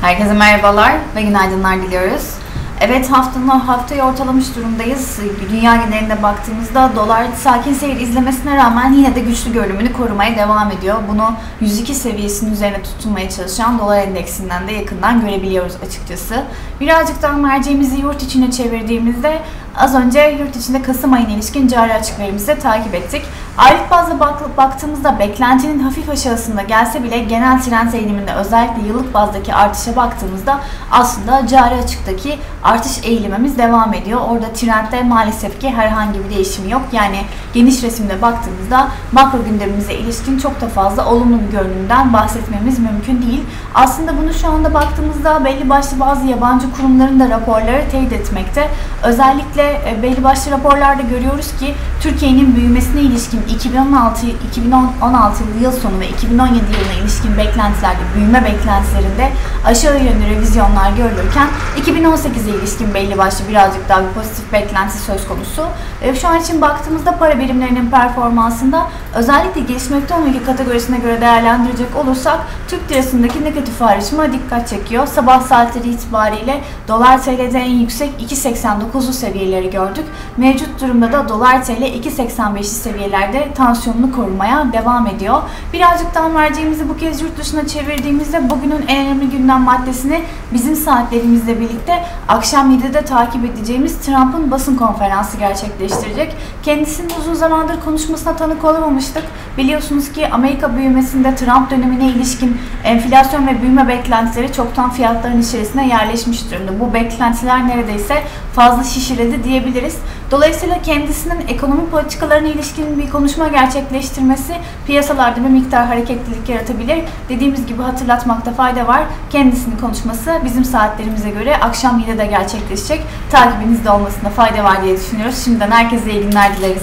Herkese merhabalar ve günaydınlar diliyoruz. Evet haftanın haftayı ortalamış durumdayız. Dünya genelinde baktığımızda dolar sakin seyir izlemesine rağmen yine de güçlü görünümünü korumaya devam ediyor. Bunu 102 seviyesinin üzerine tutunmaya çalışan dolar endeksinden de yakından görebiliyoruz açıkçası. Birazcık daha merceğimizi yurt içine çevirdiğimizde az önce yurt içinde Kasım ayına ilişkin cari açık verimizi takip ettik. Aylık bazda bak, baktığımızda beklentinin hafif aşağısında gelse bile genel trend eğiliminde özellikle yıllık bazdaki artışa baktığımızda aslında cari açıktaki artış eğilimimiz devam ediyor. Orada trendde maalesef ki herhangi bir değişim yok. Yani geniş resimde baktığımızda makro gündemimize ilişkin çok da fazla olumlu bir görünümden bahsetmemiz mümkün değil. Aslında bunu şu anda baktığımızda belli başlı bazı yabancı kurumların da raporları teyit etmekte. Özellikle e, belli başlı raporlarda görüyoruz ki Türkiye'nin büyümesine ilişkin 2016 2016 yıl sonu ve 2017 yılına ilişkin beklentilerde büyüme beklentilerinde aşağı yönlü revizyonlar görülürken 2018'e ilişkin belli başlı birazcık daha bir pozitif beklenti söz konusu. E, şu an için baktığımızda para birimlerinin performansında özellikle gelişmekte olan ülke kategorisine göre değerlendirecek olursak Türk lirasındaki negatif ayrışma dikkat çekiyor. Sabah saatleri itibariyle dolar TL'de en yüksek 2.89'lu seviyeleri gördük. Mevcut durumda da dolar TL 2.85'li seviyelerde tansiyonunu korumaya devam ediyor. Birazcık daha merceğimizi bu kez yurt dışına çevirdiğimizde bugünün en önemli gündem maddesini bizim saatlerimizle birlikte akşam 7'de takip edeceğimiz Trump'ın basın konferansı gerçekleştirecek. Kendisinin uzun zamandır konuşmasına tanık olamamıştık. Biliyorsunuz ki Amerika büyümesinde Trump dönemine ilişkin enflasyon ve büyüme beklentileri çoktan fiyatların içerisine yerleşmiş durumda. Bu beklentiler neredeyse fazla şişirildi diyebiliriz. Dolayısıyla kendisinin ekonomi politikalarına ilişkin bir konuşma gerçekleştirmesi piyasalarda bir miktar hareketlilik yaratabilir. Dediğimiz gibi hatırlatmakta fayda var. Kendisinin konuşması bizim saatlerimize göre akşam 7'de gerçekleşecek. Takibinizde olmasında fayda var diye düşünüyoruz. Şimdiden herkese iyi günler dileriz.